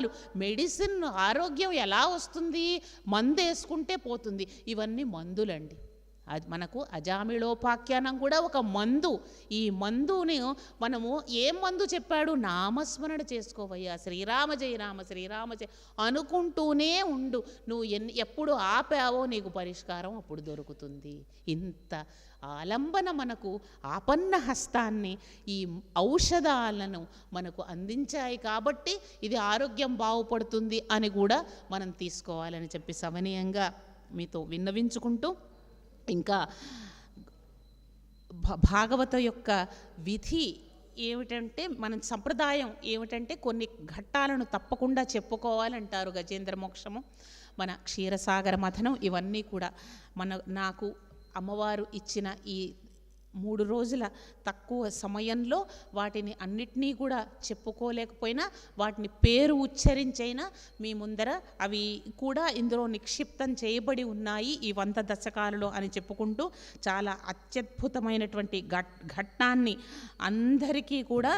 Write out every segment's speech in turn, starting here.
రోగాలు మెడిసిన్ ఆరోగ్యం ఎలా వస్తుంది? మందు వేసుకుంటే పోతుంది. ఇవన్నీ మందులండి. మనకు అజామిళోపాఖ్యానం కూడా ఒక మందు. ఈ మందుని మనము ఏం మందు చెప్పాడు? నామస్మరణ చేసుకోవయ్యా. శ్రీరామ జయ రామ శ్రీరామ జయ అనుకుంటూనే ఉండు. నువ్వు ఎన్ని ఎప్పుడు ఆపావో నీకు పరిష్కారం అప్పుడు దొరుకుతుంది. ఇంత ఆలంబన మనకు ఆపన్న హస్తాన్ని ఈ ఔషధాలను మనకు అందించాయి కాబట్టి ఇది ఆరోగ్యం బాగుపడుతుంది అని కూడా మనం తీసుకోవాలని చెప్పి సమనీయంగా మీతో విన్నవించుకుంటూ ఇంకా భ- భాగవత యొక్క విధి ఏమిటంటే మన సంప్రదాయం ఏమిటంటే కొన్ని ఘట్టాలను తప్పకుండా చెప్పుకోవాలంటారు గజేంద్ర మోక్షము మన క్షీరసాగర మథనం ఇవన్నీ కూడా. మన నాకు అమ్మవారు ఇచ్చిన ఈ మూడు రోజుల తక్కువ సమయంలో వాటిని అన్నిటినీ కూడా చెప్పుకోలేకపోయినా వాటిని పేరు ఉచ్చరించైనా మీ ముందర అవి కూడా ఇందులో నిక్షిప్తం చేయబడి ఉన్నాయి ఈ వంద దశకాలలో అని చెప్పుకుంటూ చాలా అత్యద్భుతమైనటువంటి ఘట్ ఘట్టాన్ని అందరికీ కూడా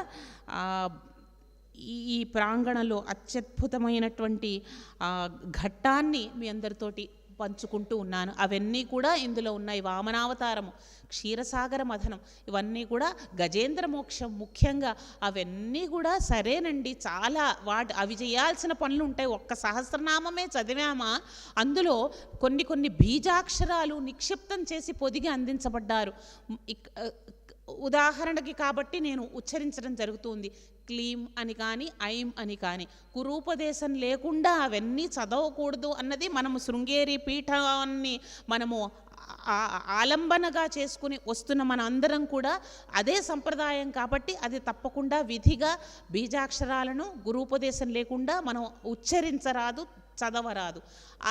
ఈ ఈ ప్రాంగణంలో అత్యద్భుతమైనటువంటి ఘట్టాన్ని మీ అందరితోటి పంచుకుంటూ ఉన్నాను. అవన్నీ కూడా ఇందులో ఉన్నాయి. వామనావతారము క్షీరసాగర మథనం ఇవన్నీ కూడా గజేంద్ర మోక్షం ముఖ్యంగా. అవన్నీ కూడా సరేనండి. చాలా వాటి అవి చేయాల్సిన పనులు ఉంటాయి. ఒక్క సహస్రనామమే చదివామా? అందులో కొన్ని కొన్ని బీజాక్షరాలు నిక్షిప్తం చేసి పొదిగి అందించబడ్డారు. ఉదాహరణకి కాబట్టి నేను ఉచ్చరించడం జరుగుతుంది. క్లీం అని కానీ ఐం అని కానీ. కురూపదేశం లేకుండా అవన్నీ చదవకూడదు అన్నది మనము శృంగేరి పీఠాన్ని మనము ఆలంబనగా చేసుకుని వస్తున్న మన అందరం కూడా అదే సంప్రదాయం కాబట్టి అది తప్పకుండా విధిగా బీజాక్షరాలను గురూపదేశం లేకుండా మనం ఉచ్చరించరాదు. చదవరాదు.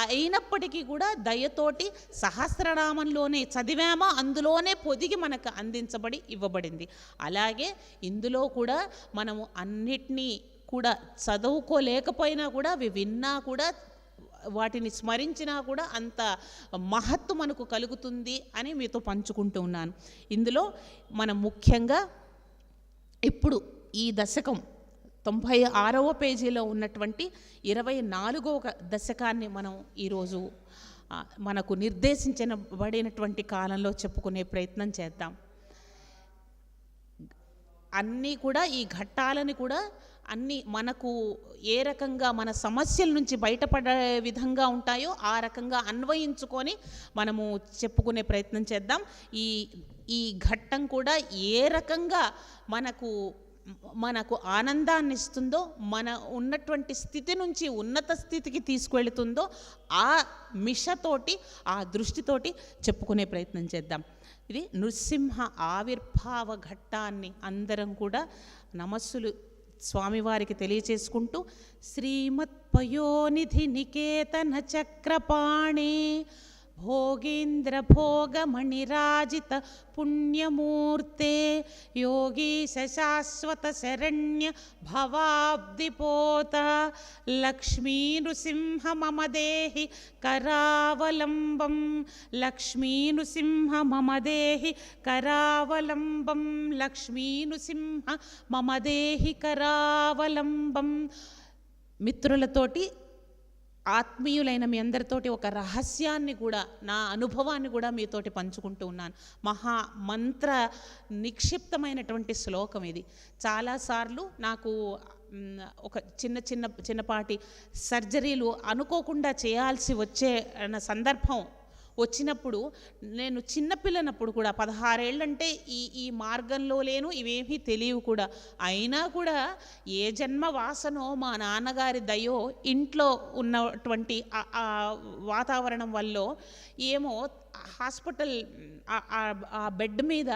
అయినప్పటికీ కూడా దయతోటి సహస్రనామంలోనే చదివామా అందులోనే పొదిగి మనకు అందించబడి ఇవ్వబడింది. అలాగే ఇందులో కూడా మనము అన్నిటినీ కూడా చదువుకోలేకపోయినా కూడా అవి విన్నా కూడా వాటిని స్మరించినా కూడా అంత మహత్తు మనకు కలుగుతుంది అని మీతో పంచుకుంటూ ఉన్నాను. ఇందులో మనం ముఖ్యంగా ఇప్పుడు ఈ దశకం తొంభై ఆరవ పేజీలో ఉన్నటువంటి ఇరవై నాలుగవ దశకాన్ని మనం ఈరోజు మనకు నిర్దేశించబడినటువంటి కాలంలో చెప్పుకునే ప్రయత్నం చేద్దాం. అన్నీ కూడా ఈ ఘట్టాలని కూడా అన్నీ మనకు ఏ రకంగా మన సమస్యల నుంచి బయటపడే విధంగా ఉంటాయో ఆ రకంగా అన్వయించుకొని మనము చెప్పుకునే ప్రయత్నం చేద్దాం. ఈ ఈ ఘట్టం కూడా ఏ రకంగా మనకు మనకు ఆనందాన్ని ఇస్తుందో మన ఉన్నటువంటి స్థితి నుంచి ఉన్నత స్థితికి తీసుకువెళుతుందో ఆ మిషతోటి ఆ దృష్టితోటి చెప్పుకునే ప్రయత్నం చేద్దాం. ఇది నృసింహ ఆవిర్భావ ఘట్టాన్ని అందరం కూడా నమస్సులు స్వామివారికి తెలియచేసుకుంటూ శ్రీమత్ పయోనిధి నికేతన చక్రపాణి భోగేంద్ర భోగమణిరాజిత పుణ్యమూర్తే యోగీశ శాశ్వత శరణ్య భవాబ్దిపోత లక్ష్మీ నృసింహ మమ దేహి కరావలంబం లక్ష్మీ నృసింహ మమ దేహి కరావలంబం లక్ష్మీ నృసింహ మమ దేహి కరావలంబం మిత్రులతోటి ఆత్మీయులైన మీ అందరితోటి ఒక రహస్యాన్ని కూడా నా అనుభవాన్ని కూడా మీతోటి పంచుకుంటూ ఉన్నాను. మహా మంత్ర నిక్షిప్తమైనటువంటి శ్లోకం ఇది. చాలాసార్లు నాకు ఒక చిన్న చిన్న చిన్నపాటి సర్జరీలు అనుకోకుండా చేయాల్సి వచ్చే సందర్భం వచ్చినప్పుడు నేను చిన్నపిల్లనప్పుడు కూడా పదహారేళ్ళంటే ఈ ఈ మార్గంలో లేను ఇవేమీ తెలియవు కూడా. అయినా కూడా ఏ జన్మ వాసనో మా నాన్నగారి దయో ఇంట్లో ఉన్నటువంటి వాతావరణం వల్ల ఏమో హాస్పిటల్ ఆ- ఆ- ఆ బెడ్ మీద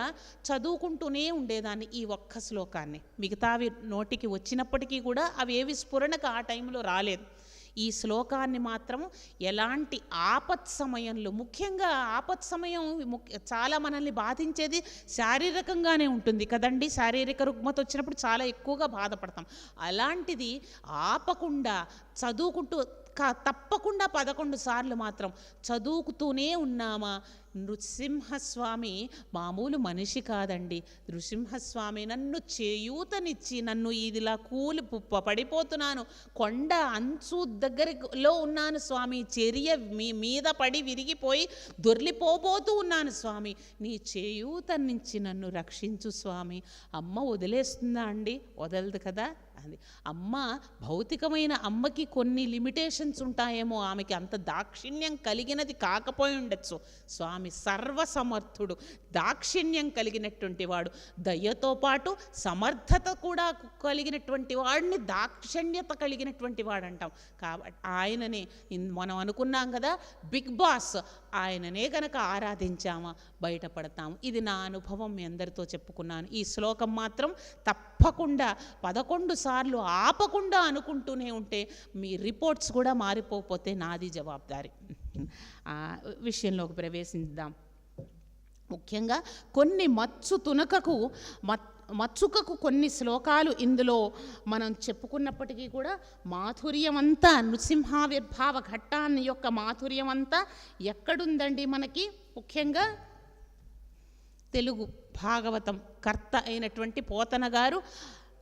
చదువుకుంటూనే ఉండేదాన్ని ఈ ఒక్క శ్లోకాన్ని. మిగతావి నోటికి వచ్చినప్పటికీ కూడా అవి ఏవి స్ఫురణకు ఆ టైంలో రాలేదు. ఈ శ్లోకాన్ని మాత్రం ఎలాంటి ఆపత్ సమయంలో ముఖ్యంగా ఆపత్ సమయం ముఖ్య చాలా మనల్ని బాధించేది శారీరకంగానే ఉంటుంది కదండి. శారీరక రుగ్మత వచ్చినప్పుడు చాలా ఎక్కువగా బాధపడతాం. అలాంటిది ఆపకుండా చదువుకుంటూ కా తప్పకుండా పదకొండు సార్లు మాత్రం చదువుకుతూనే ఉన్నామా? నృసింహస్వామి మామూలు మనిషి కాదండి. నృసింహస్వామి నన్ను చేయూతనిచ్చి నన్ను ఇదిలా కూలి పడిపోతున్నాను. కొండ అంచు దగ్గరలో ఉన్నాను స్వామి. చెరియ మీ మీద పడి విరిగిపోయి దొర్లిపోబోతూ ఉన్నాను స్వామి. నీ చేయూతనిచ్చి నన్ను రక్షించు స్వామి. అమ్మ వదిలేస్తుందా అండి? వదలదు కదా? అది అమ్మ భౌతికమైన అమ్మకి కొన్ని లిమిటేషన్స్ ఉంటాయేమో ఆమెకి అంత దాక్షిణ్యం కలిగినది కాకపోయి ఉండొచ్చు. స్వామి సర్వసమర్థుడు దాక్షిణ్యం కలిగినటువంటి వాడు. దయ్యతో పాటు సమర్థత కూడా కలిగినటువంటి వాడిని దాక్షిణ్యత కలిగినటువంటి వాడు అంటాం కాబట్టి ఆయనని మనం అనుకున్నాం కదా బిగ్ బాస్ ఆయననే కనుక ఆరాధించామా బయటపడతాము. ఇది నా అనుభవం మీ అందరితో చెప్పుకున్నాను. ఈ శ్లోకం మాత్రం తప్పకుండా పదకొండు సార్లు ఆపకుండా అనుకుంటూనే ఉంటే మీ రిపోర్ట్స్ కూడా మారిపోతే నాది జవాబుదారి. విషయంలోకి ప్రవేశిద్దాం. ముఖ్యంగా కొన్ని మత్సు తునకకు మత్ మచ్చుకకు కొన్ని శ్లోకాలు ఇందులో మనం చెప్పుకున్నప్పటికీ కూడా మాధుర్యం అంతా నృసింహావిర్భావ ఘట్టాన్ని యొక్క మాధుర్యం అంతా ఎక్కడుందండి మనకి? ముఖ్యంగా తెలుగు భాగవతం కర్త అయినటువంటి పోతన గారు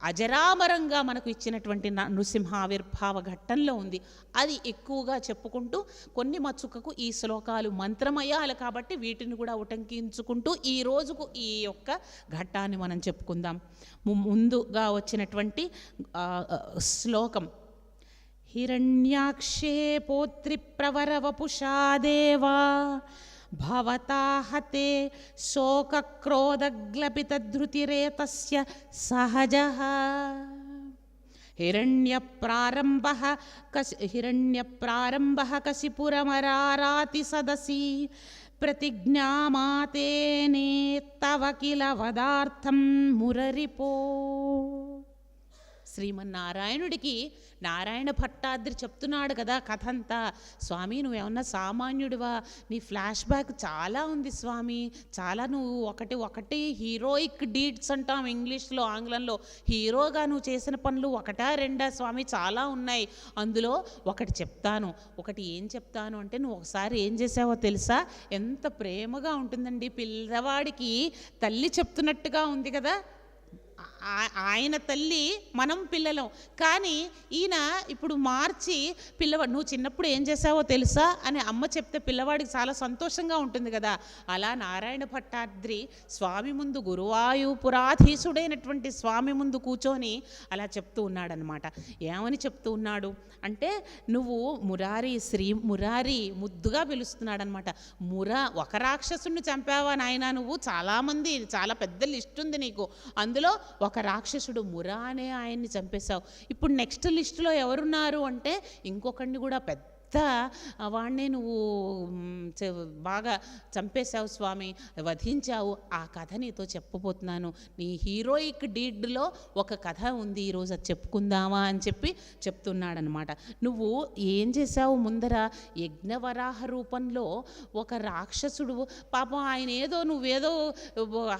అజరామరంగా మనకు ఇచ్చినటువంటి న- నృసింహావిర్భావ ఘట్టంలో ఉంది. అది ఎక్కువగా చెప్పుకుంటూ కొన్ని మచ్చుకకు ఈ శ్లోకాలు మంత్రమయాలు కాబట్టి వీటిని కూడా ఉటంకించుకుంటూ ఈ రోజుకు ఈ యొక్క ఘట్టాన్ని మనం చెప్పుకుందాం. ము- ముందుగా వచ్చినటువంటి శ్లోకం హిరణ్యాక్షే పోత్రి ప్రవరవపుషా దేవా భవతా హతే శోకక్రోధగ్లపితధృతిరేతస్య సహజः హిరణ్యప్రారంభः కసి హిరణ్యప్రారంభः కసిపురమరారాతి సదసి ప్రతిజ్ఞామాతేనే తవ కిల వదార్థం మురరిపో శ్రీమన్నారాయణుడికి నారాయణ భట్టాద్రి చెప్తున్నాడు కదా కథ అంతా స్వామి నువ్వేమన్నా సామాన్యుడివా? నీ ఫ్లాష్ బ్యాక్ చాలా ఉంది స్వామి. చాలా నువ్వు ఒకటి ఒకటి హీరోయిక్ డీడ్స్ అంటాం ఇంగ్లీష్లో ఆంగ్లంలో. హీరోగా నువ్వు చేసిన పనులు ఒకటా రెండా స్వామి? చాలా ఉన్నాయి. అందులో ఒకటి చెప్తాను. ఒకటి ఏం చెప్తాను అంటే నువ్వు ఒకసారి ఏం చేసావో తెలుసా? ఎంత ప్రేమగా ఉంటుందండి. పిల్లవాడికి తల్లి చెప్తున్నట్టుగా ఉంది కదా. ఆయన తల్లి మనం పిల్లలం. కానీ ఈయన ఇప్పుడు మార్చి పిల్లవాడు నువ్వు చిన్నప్పుడు ఏం చేసావో తెలుసా? అని అమ్మ చెప్తే పిల్లవాడికి చాలా సంతోషంగా ఉంటుంది కదా. అలా నారాయణ భట్టాద్రి స్వామి ముందు గురువాయుపురాధీసుడైనటువంటి స్వామి ముందు కూర్చొని అలా చెప్తూ ఉన్నాడనమాట ఏమని చెప్తూ ఉన్నాడు? అంటే నువ్వు మురారి శ్రీ మురారి ముద్దుగా పిలుస్తున్నాడనమాట మురా ఒక రాక్షసుని చంపావా నాయనా నువ్వు? చాలామంది చాలా పెద్ద లిస్ట్ ఉంది నీకు. అందులో ఒక ఒక రాక్షసుడు మురా అనే ఆయన్ని చంపేశావు. ఇప్పుడు నెక్స్ట్ లిస్టులో ఎవరున్నారు అంటే ఇంకొకరిని కూడా పెద్ద ఆ, వాణ్ణే నువ్వు బాగా చంపేశావు స్వామి వధించావు. ఆ కథ నీతో చెప్పబోతున్నాను. నీ హీరోయిక్ డీడ్లో ఒక కథ ఉంది ఈరోజు అది చెప్పుకుందామా అని చెప్పి చెప్తున్నాడనమాట. నువ్వు ఏం చేశావు ముందర? యజ్ఞవరాహ రూపంలో ఒక రాక్షసుడు పాపం ఆయన ఏదో నువ్వేదో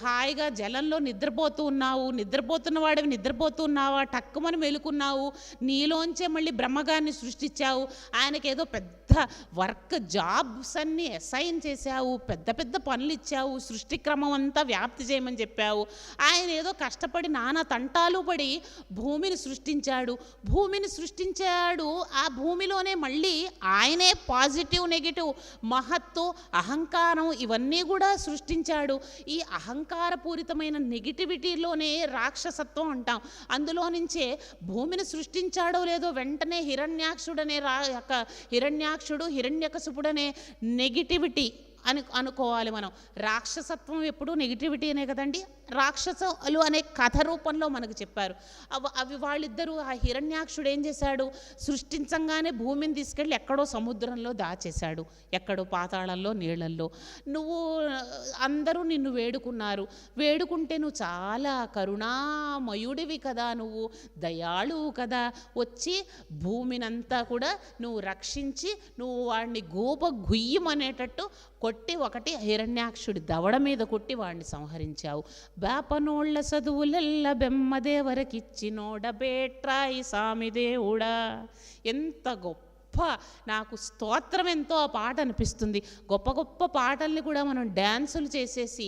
హాయిగా జలంలో నిద్రపోతూ ఉన్నావు నిద్రపోతున్న వాడివి నిద్రపోతున్నావా టక్కుమని మెలుకున్నావు నీలోంచే మళ్ళీ బ్రహ్మగారిని సృష్టించావు ఆయనకేదో పెద్ద వర్క్ జాబ్స్ అన్నీ అసైన్ చేశావు పెద్ద పెద్ద పనులు ఇచ్చావు సృష్టి క్రమం అంతా వ్యాప్తి చేయమని చెప్పావు. ఆయన ఏదో కష్టపడి నానా తంటాలు పడి భూమిని సృష్టించాడు. భూమిని సృష్టించాడు. ఆ భూమిలోనే మళ్ళీ ఆయనే పాజిటివ్ నెగిటివ్ మహత్తు అహంకారం ఇవన్నీ కూడా సృష్టించాడు. ఈ అహంకారపూరితమైన నెగిటివిటీలోనే రాక్షసత్వం అంటాం. అందులో నుంచే భూమిని సృష్టించాడో లేదో వెంటనే హిరణ్యాక్షుడనే రా యొక్క హిరణ్యాక్షుడు హిరణ్యకశిపుడనే నెగిటివిటీ అని అనుకోవాలి మనం. రాక్షసత్వం ఎప్పుడు నెగిటివిటీనే కదండి? రాక్షసులు అనే కథ రూపంలో మనకు చెప్పారు. అవి అవి వాళ్ళిద్దరూ ఆ హిరణ్యాక్షుడు ఏం చేశాడు? సృష్టించంగానే భూమిని తీసుకెళ్ళి ఎక్కడో సముద్రంలో దాచేశాడు. ఎక్కడో పాతాళంలో నీళ్ళల్లో. నువ్వు అందరూ నిన్ను వేడుకున్నారు. వేడుకుంటే నువ్వు చాలా కరుణామయుడివి కదా నువ్వు. దయాళువు కదా. వచ్చి భూమినంతా కూడా నువ్వు రక్షించి నువ్వు వాడిని గోప గుయ్యమనేటట్టు కొట్టి ఒకటి హిరణ్యాక్షుడి దవడ మీద కొట్టి వాడిని సంహరించావు. వేపనోళ్ళ చదువులెల్ల బెమ్మదేవరకిచ్చినోడ బేట్రాయి సామి దేవుడా. ఎంత గొప్ప గొప్ప నాకు స్తోత్రం ఎంతో ఆ పాట అనిపిస్తుంది. గొప్ప గొప్ప పాటల్ని కూడా మనం డ్యాన్సులు చేసేసి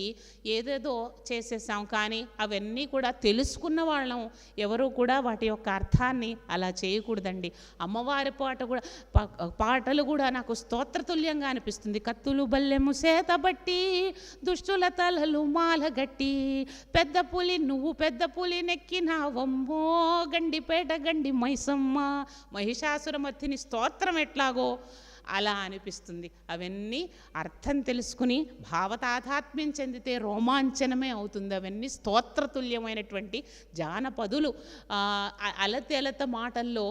ఏదేదో చేసేసాం కానీ అవన్నీ కూడా తెలుసుకున్న వాళ్ళం. ఎవరు కూడా వాటి యొక్క అర్థాన్ని అలా చేయకూడదండి. అమ్మవారి పాట కూడా పాటలు కూడా నాకు స్తోత్రతుల్యంగా అనిపిస్తుంది. కత్తులు బల్లెము సేతబట్టి దుష్టుల తలలు మాలగట్టి పెద్ద పులి నువ్వు పెద్ద పులి నెక్కినావమ్మో గండిపేట గండి మైసమ్మ మహిషాసురమర్తిని స్తోత్ర ఎట్లాగో అలా అనిపిస్తుంది. అవన్నీ అర్థం తెలుసుకుని భావతాథాత్మ్యం చెందితే రోమాంచనమే అవుతుంది. అవన్నీ స్తోత్రతుల్యమైనటువంటి జానపదులు అలతెలత మాటల్లో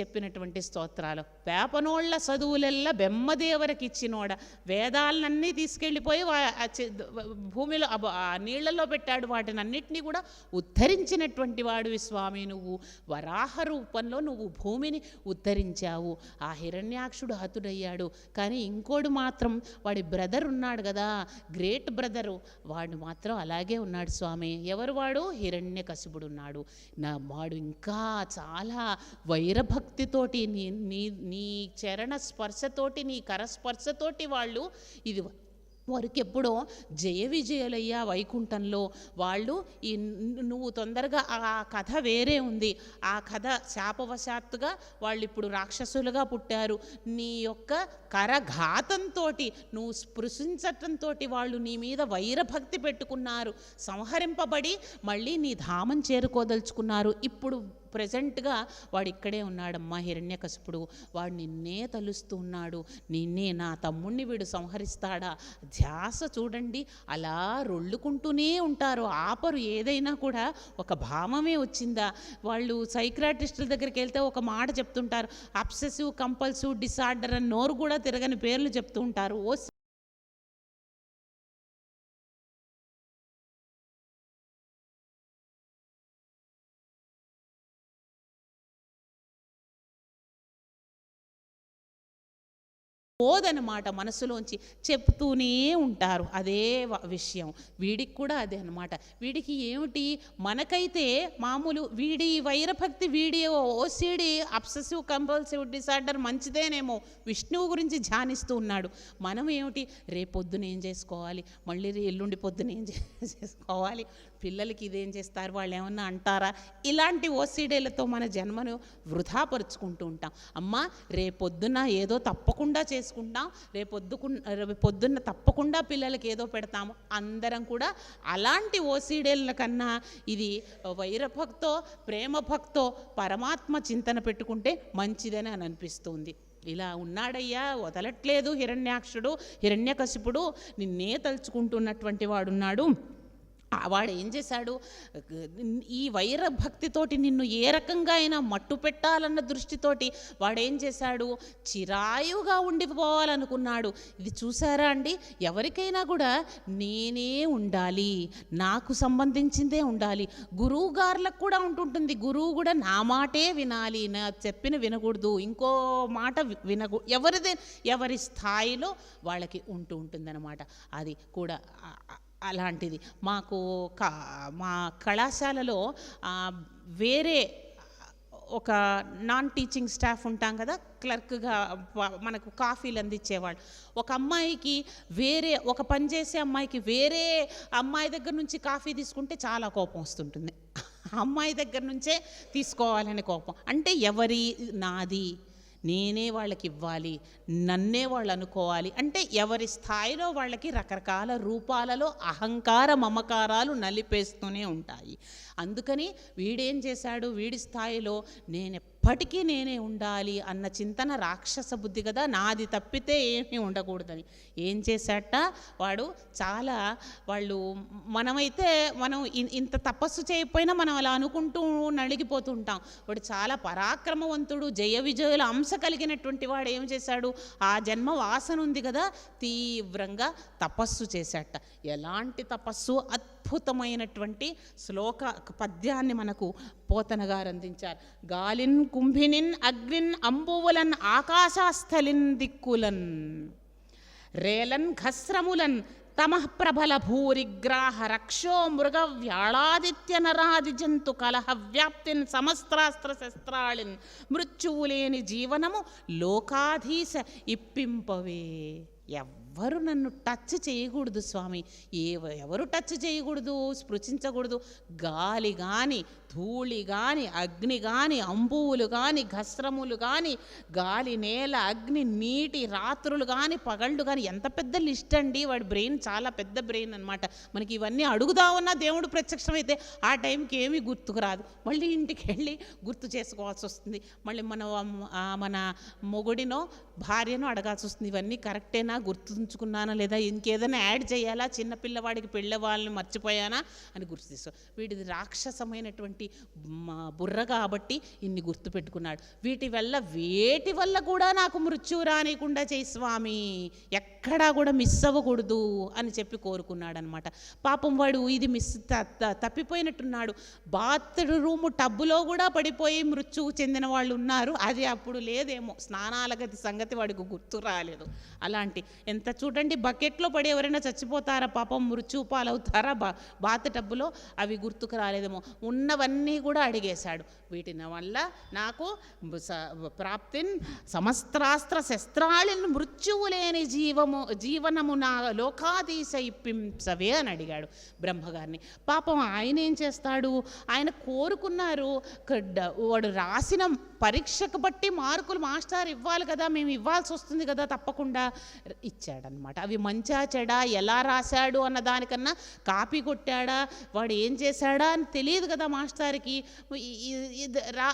చెప్పినటువంటి స్తోత్రాలు. వేపనోళ్ళ చదువులెల్లా బెమ్మదేవరికి ఇచ్చినోడ వేదాలన్నీ తీసుకెళ్ళిపోయి వా- భూమిలో ఆ నీళ్ళలో పెట్టాడు. వాటిని అన్నిటినీ కూడా ఉద్ధరించినటువంటి వాడివి స్వామి నువ్వు. వరాహ రూపంలో నువ్వు భూమిని ఉద్ధరించావు. ఆ హిరణ్యాక్షుడు హతుడయ్యాడు. కానీ ఇంకోడు మాత్రం వాడి బ్రదర్ ఉన్నాడు కదా గ్రేట్ బ్రదరు. వాడు మాత్రం అలాగే ఉన్నాడు స్వామి. ఎవరు వాడు? హిరణ్య ఉన్నాడు. నా వాడు ఇంకా చాలా భక్తితోటి నీ నీ నీ చరణ స్పర్శతోటి నీ కరస్పర్శతోటి వాళ్ళు ఇది వారికి ఎప్పుడో జయ విజయులయ్యా వైకుంఠంలో. వాళ్ళు ఈ నువ్వు తొందరగా ఆ కథ వేరే ఉంది. ఆ కథ శాపవశాత్తుగా వాళ్ళు ఇప్పుడు రాక్షసులుగా పుట్టారు. నీ యొక్క కరఘాతంతో నువ్వు స్పృశించటంతో వాళ్ళు నీ మీద వైరభక్తి పెట్టుకున్నారు. సంహరింపబడి మళ్ళీ నీ ధామం చేరుకోదలుచుకున్నారు. ఇప్పుడు ప్రజెంట్గా వాడు ఇక్కడే ఉన్నాడమ్మా హిరణ్యకశిపుడు. వాడు నిన్నే తలుస్తూ ఉన్నాడు. నిన్నే నా తమ్ముణ్ణి వీడు సంహరిస్తాడా? ధ్యాస చూడండి. అలా రొళ్ళుకుంటూనే ఉంటారు. ఆపరు ఏదైనా కూడా. ఒక భావమే వచ్చిందా? వాళ్ళు సైక్రాటిస్టుల దగ్గరికి వెళ్తే ఒక మాట చెప్తుంటారు. అబ్సెసివ్ కంపల్సివ్ డిసార్డర్ అని నోరు కూడా తిరగని పేర్లు చెప్తూ ఉంటారు. ఓ పోదనమాట మనసులోంచి చెప్తూనే ఉంటారు. అదే వ- విషయం. వీడికి కూడా అదే అనమాట వీడికి ఏమిటి? మనకైతే మామూలు వీడి వైరభక్తి వీడి ఓసిడి అబ్సెసివ్ కంపల్సివ్ డిసార్డర్ మంచిదేనేమో విష్ణువు గురించి ధ్యానిస్తూ ఉన్నాడు. మనం ఏమిటి? రేపొద్దున ఏం చేసుకోవాలి? మళ్ళీ రే- ఎల్లుండి పొద్దున ఏం చేసుకోవాలి? పిల్లలకి ఇదేం చేస్తారు? వాళ్ళు ఏమన్నా అంటారా? ఇలాంటి ఓసిడీలతో మన జన్మను వృధాపరుచుకుంటూ ఉంటాం. అమ్మ రేపొద్దున ఏదో తప్పకుండా చేసుకుంటాం. రేపొద్దుకు రేపు పొద్దున్న తప్పకుండా పిల్లలకి ఏదో పెడతాము. అందరం కూడా అలాంటి ఓసిడీల కన్నా ఇది వైరభక్తో ప్రేమభక్తో పరమాత్మ చింతన పెట్టుకుంటే మంచిదని అని అనిపిస్తుంది. ఇలా ఉన్నాడయ్యా వదలట్లేదు హిరణ్యాక్షుడు హిరణ్యకశిపుడు నిన్నే తలుచుకుంటున్నటువంటి వాడున్నాడు. వాడు ఏం చేశాడు? ఈ వైర భక్తితోటి నిన్ను ఏ రకంగా అయినా మట్టు పెట్టాలన్న దృష్టితోటి వాడేం చేశాడు? చిరాయుగా ఉండిపోవాలనుకున్నాడు. ఇది చూసారా అండి? ఎవరికైనా కూడా నేనే ఉండాలి నాకు సంబంధించిందే ఉండాలి. గురువు గారులకు కూడా ఉంటుంటుంది. గురువు కూడా నా మాటే వినాలి. నా చెప్పిన వినకూడదు. ఇంకో మాట వినకూ ఎవరిదే ఎవరి స్థాయిలో వాళ్ళకి ఉంటూ ఉంటుందన్నమాట. అది కూడా అలాంటిది. మాకు కా మా కళాశాలలో వేరే ఒక నాన్ టీచింగ్ స్టాఫ్ ఉంటాం కదా క్లర్క్గా మనకు కాఫీలు అందించేవాళ్ళు. ఒక అమ్మాయికి వేరే ఒక పని చేసే అమ్మాయికి వేరే అమ్మాయి దగ్గర నుంచి కాఫీ తీసుకుంటే చాలా కోపం వస్తుంటుంది. అమ్మాయి దగ్గర నుంచే తీసుకోవాలని కోపం. అంటే ఎవరి నాది నేనే వాళ్ళకి ఇవ్వాలి నన్నే వాళ్ళు అనుకోవాలి అంటే ఎవరి స్థాయిలో వాళ్ళకి రకరకాల రూపాలలో అహంకార మమకారాలు నలిపేస్తూనే ఉంటాయి. అందుకని వీడేం చేశాడు? వీడి స్థాయిలో నేను ఎప్పటికీ నేనే ఉండాలి అన్న చింతన రాక్షస బుద్ధి కదా నాది తప్పితే ఏమీ ఉండకూడదని. ఏం చేశాట? వాడు చాలా వాళ్ళు మనమైతే మనం ఇంత తపస్సు చేయకపోయినా మనం అలా అనుకుంటూ నలిగిపోతుంటాం. వాడు చాలా పరాక్రమవంతుడు జయ విజయుల అంశ కలిగినటువంటి వాడు ఏం చేశాడు? ఆ జన్మ వాసన ఉంది కదా తీవ్రంగా తపస్సు చేశాట. ఎలాంటి తపస్సు? అద్భుతమైనటువంటి శ్లోక పద్యాన్ని మనకు పోతన గారు అందించారు గాలిన్ కుంభినిన్ అగ్నిన్ అంబువులన్ ఆకాశాస్థలిన్ దిక్కులన్ రేలన్ ఘస్రములన్ తమః ప్రబల భూరిగ్రాహ రక్షో మృగ వ్యాళాదిత్య నరాది జంతు కలహ వ్యాప్తిన్ సమస్త్రాస్త్ర శస్త్రాళిన్ మృత్యువు లేని జీవనము లోకాధీశ ఇప్పింపవే ఎవరు నన్ను టచ్ చేయకూడదు స్వామి. ఏ ఎవరు టచ్ చేయకూడదు స్పృశించకూడదు. గాలి కానీ ధూళి కానీ అగ్ని కానీ అంబువులు కానీ ఘస్రములు కానీ గాలి నేల అగ్ని నీటి రాత్రులు కానీ పగళ్ళు కానీ ఎంత పెద్ద లిస్ట్ అండి. వాడి బ్రెయిన్ చాలా పెద్ద బ్రెయిన్ అనమాట మనకి ఇవన్నీ అడుగుదా ఉన్నా దేవుడు ప్రత్యక్షమైతే ఆ టైంకి ఏమీ గుర్తుకు రాదు. మళ్ళీ ఇంటికి వెళ్ళి గుర్తు చేసుకోవాల్సి వస్తుంది. మళ్ళీ మన మన మొగుడినో భార్యను అడగాల్సి వస్తుంది. ఇవన్నీ కరెక్టేనా? గుర్తుంచుకున్నానా లేదా? ఇంకేదైనా యాడ్ చేయాలా? చిన్నపిల్లవాడికి పెళ్ళవాళ్ళని వాళ్ళని మర్చిపోయానా? అని గుర్తు తీసుకో వీటిది రాక్షసమైనటువంటి మ- బుర్ర కాబట్టి ఇన్ని గుర్తుపెట్టుకున్నాడు వీటి వల్ల వేటి వల్ల కూడా నాకు మృత్యు రానికుండా చేయి స్వామి. ఎక్కడా కూడా మిస్ అవ్వకూడదు అని చెప్పి కోరుకున్నాడనమాట. పాపం వాడు ఇది మిస్ త- తప్పిపోయినట్టున్నాడు. బాత్ రూము టబ్బులో కూడా పడిపోయి మృత్యువు చెందిన వాళ్ళు ఉన్నారు. అది అప్పుడు లేదేమో. స్నానాల గది సంగతి వాడికి గుర్తు రాలేదు. అలాంటి ఎంత చూడండి బకెట్లో పడి ఎవరైనా చచ్చిపోతారా? పాపం మృత్యు పాలవుతారా? బా బాత్ టబ్బులో అవి గుర్తుకు రాలేదేమో. ఉన్నవన్నీ కూడా అడిగేశాడు. వీటిని వల్ల నాకు ప్రాప్తిన్ సమస్త్రాస్త్ర శస్త్రాళిన్ మృత్యువు లేని జీవము జీవనము నా లోకాధీశ ఇప్పించవే అని అడిగాడు బ్రహ్మగారిని. పాపం ఆయన ఏం చేస్తాడు? ఆయన కోరుకున్నారు. వాడు రాసిన పరీక్షకు బట్టి మార్కులు మాస్టర్ ఇవ్వాలి కదా మేము ఇవ్వాల్సి వస్తుంది కదా తప్పకుండా ఇచ్చాడనమాట అవి మంచా చెడా ఎలా రాశాడు అన్న దానికన్నా కాపీ కొట్టాడా వాడు ఏం చేశాడా అని తెలియదు కదా మాస్టర్కి. ఇది రా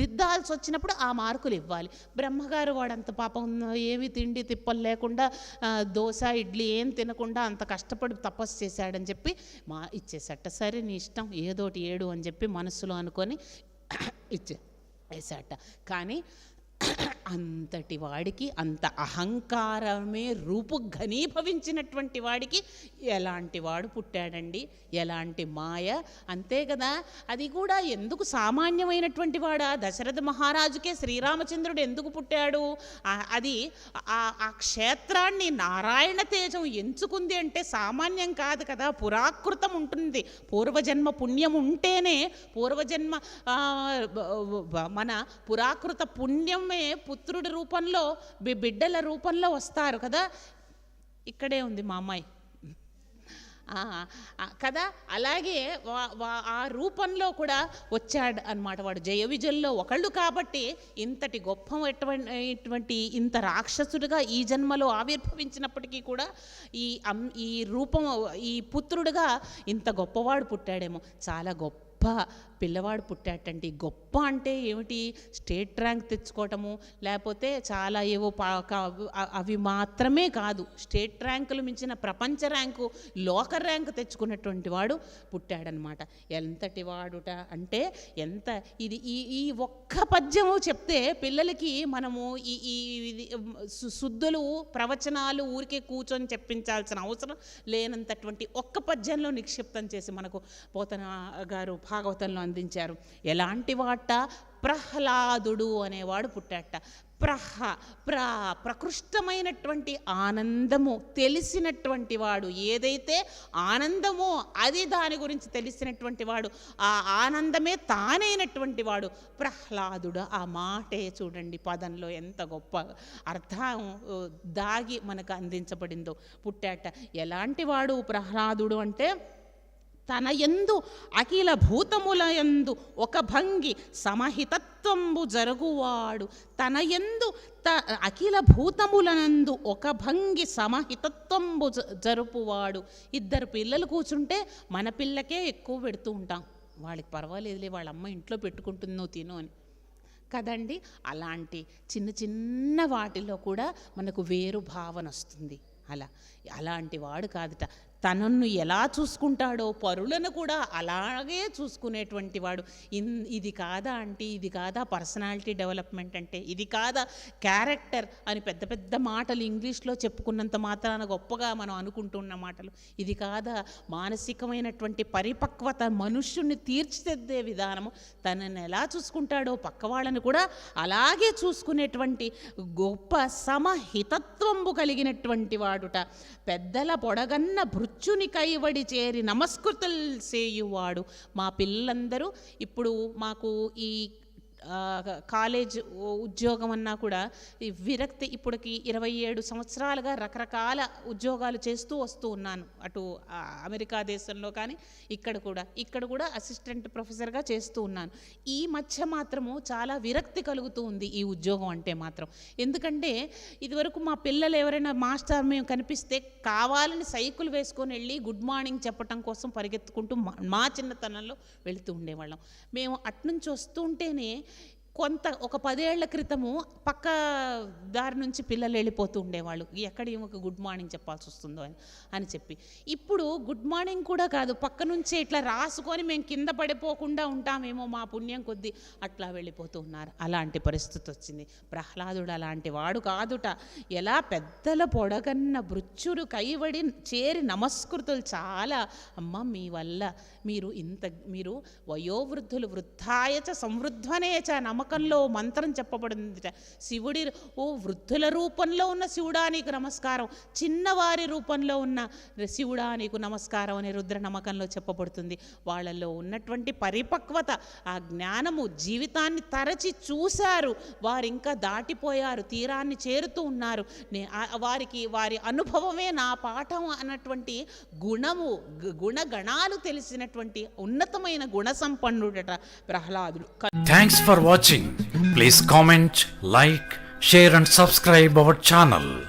దిద్దాల్సి వచ్చినప్పుడు ఆ మార్కులు ఇవ్వాలి. బ్రహ్మగారు అంత పాపం ఏమి తిండి తిప్పలు లేకుండా దోశ ఇడ్లీ ఏం తినకుండా అంత కష్టపడి తపస్సు చేశాడని చెప్పి మా ఇచ్చేసట. సరే నీ ఇష్టం ఏదోటి ఏడు అని చెప్పి మనసులో అనుకొని ఇచ్చే వేశాట కానీ అంతటి వాడికి అంత అహంకారమే రూపు ఘనీభవించినటువంటి వాడికి ఎలాంటి వాడు పుట్టాడండి? ఎలాంటి మాయ? అంతే కదా? అది కూడా ఎందుకు సామాన్యమైనటువంటి వాడా? దశరథ మహారాజుకే శ్రీరామచంద్రుడు ఎందుకు పుట్టాడు? అది ఆ- క్షేత్రాన్ని నారాయణ తేజం ఎంచుకుంది అంటే సామాన్యం కాదు కదా. పురాకృతం ఉంటుంది. పూర్వజన్మ పుణ్యం ఉంటేనే పూర్వజన్మ మన పురాకృత పుణ్యం పుణ్యమే పుత్రుడి రూపంలో బి- బిడ్డల రూపంలో వస్తారు కదా? ఇక్కడే ఉంది మా అమ్మాయి. కదా? అలాగే వా- వా- ఆ రూపంలో కూడా వచ్చాడు అన్నమాట వాడు. జయ విజయంలో ఒకళ్ళు కాబట్టి ఇంతటి గొప్ప ఇటువంటి ఇంత రాక్షసుడిగా ఈ జన్మలో ఆవిర్భవించినప్పటికీ కూడా ఈ ఈ రూపం ఈ పుత్రుడుగా ఇంత గొప్పవాడు పుట్టాడేమో. చాలా గొప్ప పిల్లవాడు పుట్టాటండి గొప్ప అంటే ఏమిటి? స్టేట్ ర్యాంక్ తెచ్చుకోవటము లేకపోతే చాలా ఏవో పా- అవి మాత్రమే కాదు. స్టేట్ ర్యాంకులు మించిన ప్రపంచ ర్యాంకు లోక ర్యాంక్ తెచ్చుకున్నటువంటి వాడు పుట్టాడనమాట. ఎంతటి వాడుట అంటే ఎంత ఇది ఈ ఈ ఒక్క పద్యము చెప్తే పిల్లలకి మనము ఈ ఈ ఇది, శుద్ధులు ప్రవచనాలు ఊరికే కూర్చొని చెప్పించాల్సిన అవసరం లేనంతటువంటి ఒక్క పద్యంలో నిక్షిప్తం చేసి మనకు పోతన గారు భాగవతంలో అందించారు. ఎలాంటి వాట? ప్రహ్లాదుడు అనేవాడు పుట్టాట ప్రహ ప్ర ప్రకృష్టమైనటువంటి ఆనందము తెలిసినటువంటి వాడు. ఏదైతే ఆనందమో అది దాని గురించి తెలిసినటువంటి వాడు. ఆ ఆనందమే తానైనటువంటి వాడు. ప్రహ్లాదుడు ఆ మాటే చూడండి పదంలో ఎంత గొప్ప అర్థం దాగి మనకు అందించబడిందో. పుట్టాట ఎలాంటి వాడు ప్రహ్లాదుడు అంటే తన యందు అఖిల భూతముల ఎందు ఒక భంగి సమహితత్వంబు జరుగువాడు. తన యందు త అఖిల భూతములనందు ఒక భంగి సమహితత్వంబు జ- జరుపువాడు. ఇద్దరు పిల్లలు కూర్చుంటే మన పిల్లకే ఎక్కువ పెడుతూ ఉంటాం. వాళ్ళకి పర్వాలేదులే వాళ్ళ అమ్మ ఇంట్లో పెట్టుకుంటుందో తిను అని. కదండి? అలాంటి చిన్న చిన్న వాటిలో కూడా మనకు వేరు భావన వస్తుంది. అలా అలాంటి వాడు కాదుట. తనను ఎలా చూసుకుంటాడో పరులను కూడా అలాగే చూసుకునేటువంటి వాడు. ఇన్ ఇది కాదా అంటే ఇది కాదా పర్సనాలిటీ డెవలప్మెంట్ అంటే? ఇది కాదా క్యారెక్టర్? అని పెద్ద పెద్ద మాటలు ఇంగ్లీష్లో చెప్పుకున్నంత మాత్రాన గొప్పగా మనం అనుకుంటున్న మాటలు. ఇది కాదా మానసికమైనటువంటి పరిపక్వత మనుష్యుని తీర్చిదిద్దే విధానము? తనని ఎలా చూసుకుంటాడో పక్క వాళ్ళని కూడా అలాగే చూసుకునేటువంటి గొప్ప సమహితత్వంబు కలిగినటువంటి వాడుట. పెద్దల పొడగన్న భృత్యుని కైవడి చేరి నమస్కృతులు చేయువాడు. మా పిల్లలందరూ ఇప్పుడు మాకు ఈ కాలేజ్ ఉద్యోగం అన్నా కూడా ఈ విరక్తి ఇప్పటికి ఇరవై ఏడు సంవత్సరాలుగా రకరకాల ఉద్యోగాలు చేస్తూ వస్తూ ఉన్నాను. అటు అమెరికా దేశంలో కానీ ఇక్కడ కూడా. ఇక్కడ కూడా అసిస్టెంట్ ప్రొఫెసర్గా చేస్తూ ఉన్నాను. ఈ మధ్య మాత్రము చాలా విరక్తి కలుగుతూ ఉంది ఈ ఉద్యోగం అంటే మాత్రం. ఎందుకంటే ఇదివరకు మా పిల్లలు ఎవరైనా మాస్టర్ మేము కనిపిస్తే కావాలని సైకిల్ వేసుకొని వెళ్ళి గుడ్ మార్నింగ్ చెప్పటం కోసం పరిగెత్తుకుంటూ మా- మా చిన్నతనంలో వెళుతూ ఉండేవాళ్ళం. మేము అట్నుంచి వస్తుంటేనే కొంత ఒక పదేళ్ళ క్రితము పక్క దారి నుంచి పిల్లలు వెళ్ళిపోతూ ఉండేవాళ్ళు. ఎక్కడ ఈమెకు గుడ్ మార్నింగ్ చెప్పాల్సి వస్తుందో అని అని చెప్పి. ఇప్పుడు గుడ్ మార్నింగ్ కూడా కాదు పక్క నుంచే ఇట్లా రాసుకొని మేము కింద పడిపోకుండా ఉంటామేమో మా పుణ్యం కొద్దీ అట్లా వెళ్ళిపోతూ ఉన్నారు. అలాంటి పరిస్థితి వచ్చింది. ప్రహ్లాదుడు అలాంటి వాడు కాదుట. ఎలా పెద్దల పొడగన్న భృత్యుడు కైవడి చేరి నమస్కృతులు చాలా అమ్మ మీ వల్ల మీరు ఇంత మీరు వయోవృద్ధులు వృద్ధాయచ సంవృద్ధనేచ నమ్మకంలో మంత్రం చెప్పబడింది శివుడి ఓ వృద్ధుల రూపంలో ఉన్న శివుడా నీకు నమస్కారం. చిన్నవారి రూపంలో ఉన్న శివుడా నీకు నమస్కారం అనే రుద్ర నమ్మకంలో చెప్పబడుతుంది. వాళ్ళలో ఉన్నటువంటి పరిపక్వత ఆ జ్ఞానము జీవితాన్ని తరచి చూశారు. వారు ఇంకా దాటిపోయారు తీరాన్ని చేరుతూ ఉన్నారు. నే- వారికి వారి అనుభవమే నా పాఠం అన్నటువంటి గుణము గుణగణాలు తెలిసినటువంటి ఉన్నతమైన గుణ సంపన్నుడట ప్రహ్లాదుడు for watch watching. Please comment, like, share and subscribe our channel.